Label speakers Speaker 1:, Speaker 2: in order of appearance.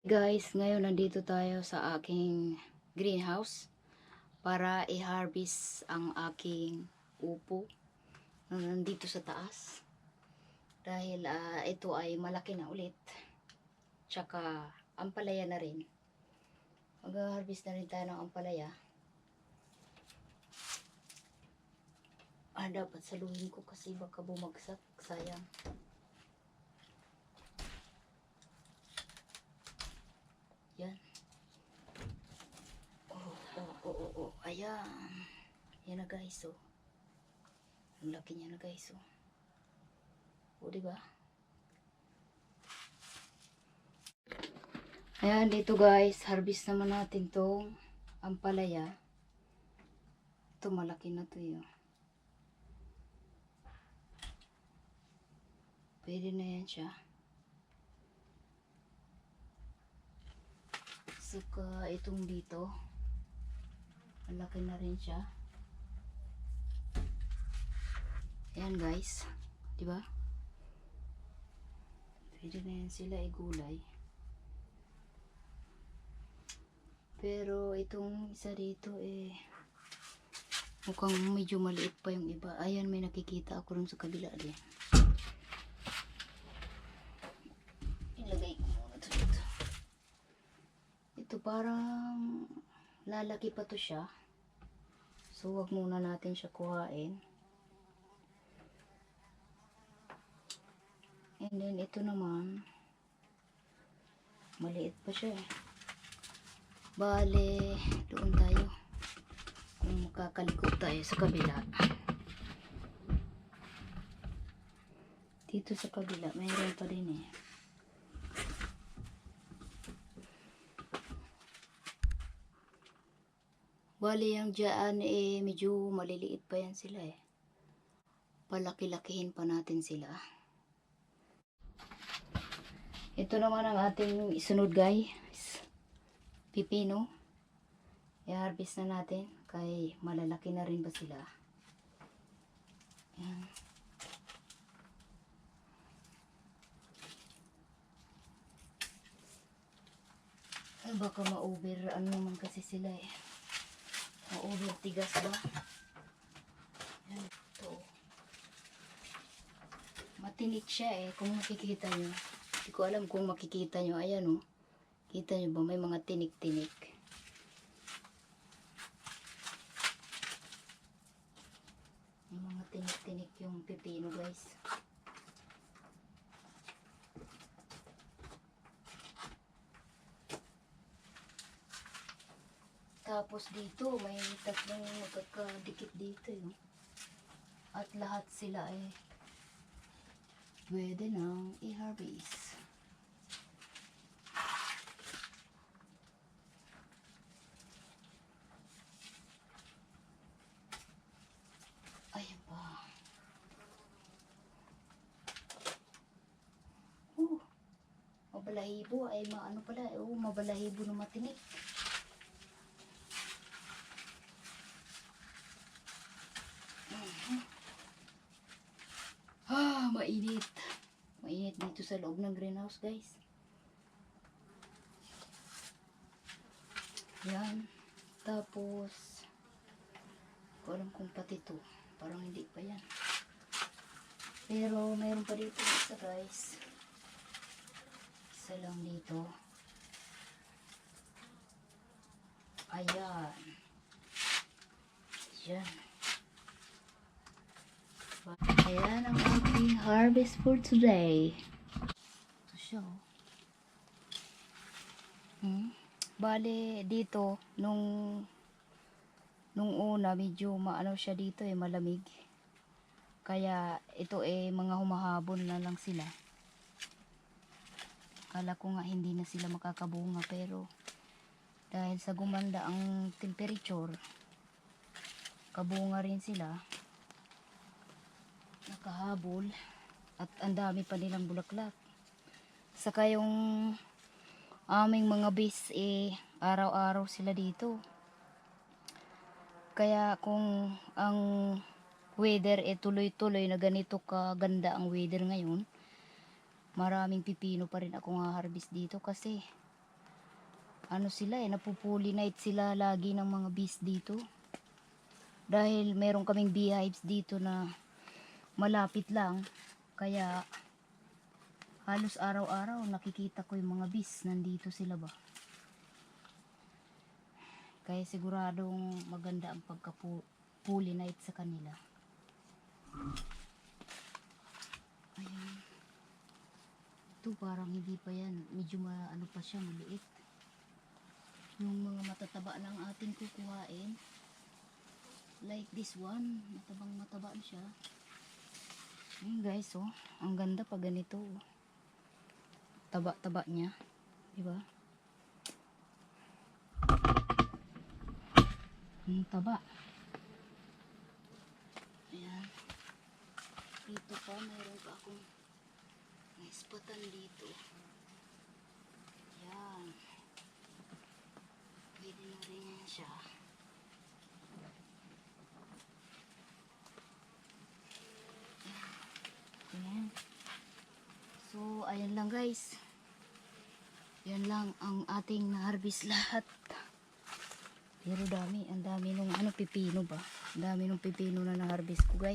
Speaker 1: Guys, ngayon nandito tayo sa aking greenhouse para i-harvest ang aking upo na nandito sa taas. Dahil ah, ito ay malaki na ulit. Tsaka ampalaya na rin. Mag-harvest na rin tayo ng ampalaya. Ah, dapat saluhin ko kasi baka bumagsak. Sayang. Yan. Oh, oh, oh, oh, oh. Ayan. Yan na guys, oh. Ang laki niya na guys, oh. O, diba? Ayan, dito guys. Harvest naman natin tong ampalaya. Ito, malaki na to, yun. Pwede na yan siya. Saka itong dito. Malaki na rin siya. Ayan guys. di ba? Pwede na yan sila igulay. Pero itong isa dito eh mukhang medyo maliit pa yung iba. Ayan may nakikita ako rin sa kabila din. Ilagay ko dito. Ito parang lalaki pa to siya. So, wag muna natin siya kuhain. And then, ito naman, maliit pa siya eh. Bale, doon tayo. Kung makakalikot tayo sa kabila. Dito sa kabila, mayroon pa din eh. Bali, yung dyan eh, medyo maliliit pa yan sila eh. Palaki-lakihin pa natin sila. Ito naman ang ating isunod guys. Pipino. I-harvest na natin. Kay malalaki na rin ba sila. Ayan. Ay, baka ma-over. Ano naman kasi sila eh. Ma-over tigas ba? Ayan, ito. Matinik siya eh. Kung makikita nyo. Hindi ko alam kung makikita nyo. Ayan oh. Kita nyo ba? May mga tinik-tinik. May mga tinik-tinik yung pipino guys. Tapos dito, may tatlong magkakadikit dito yun. At lahat sila ay pwede nang i-harvest. Ayan pa. Mabalahibo ay maano pala. Oh, mabalahibo na matinik. Ah, mainit. Mainit dito sa loob ng greenhouse, guys. Yan. Tapos, ko alam kung pati to. Parang hindi pa yan. Pero, mayroon pa dito isa, guys. Isa lang dito. Ayan. Yan. Ayan ang ating harvest for today. Ito siya, oh. Hmm? Bale, dito, nung nung una, medyo maano siya dito eh, malamig. Kaya, ito eh, mga humahabon na lang sila. Kala ko nga hindi na sila makakabunga, pero dahil sa gumanda ang temperature, kabunga rin sila nakahabol at ang dami pa nilang bulaklak. Saka yung aming mga bis eh araw-araw sila dito. Kaya kung ang weather eh tuloy-tuloy na ganito kaganda ang weather ngayon maraming pipino pa rin ako nga harvest dito kasi ano sila eh, napupulinate sila lagi ng mga bees dito. Dahil meron kaming beehives dito na malapit lang. Kaya halos araw-araw nakikita ko yung mga bees. Nandito sila ba? Kaya siguradong maganda ang pagka-pollinate sa kanila. Ayan. Ito parang hindi pa yan. Medyo ano pa siya, maliit. Yung mga matataba lang ating kukuhain. Like this one. Matabang mataba siya. Ayan guys, oh. Ang ganda pag ganito. oh. Taba-taba niya. Diba? Ang taba. Ayan. Dito pa, mayroon pa akong naispatan dito. Ayan. Pwede na rin siya. Ayan. So, ayan lang guys. Yan lang ang ating na-harvest lahat. Pero dami, ang dami nung ano pipino ba? Ang dami nung pipino na na-harvest ko guys.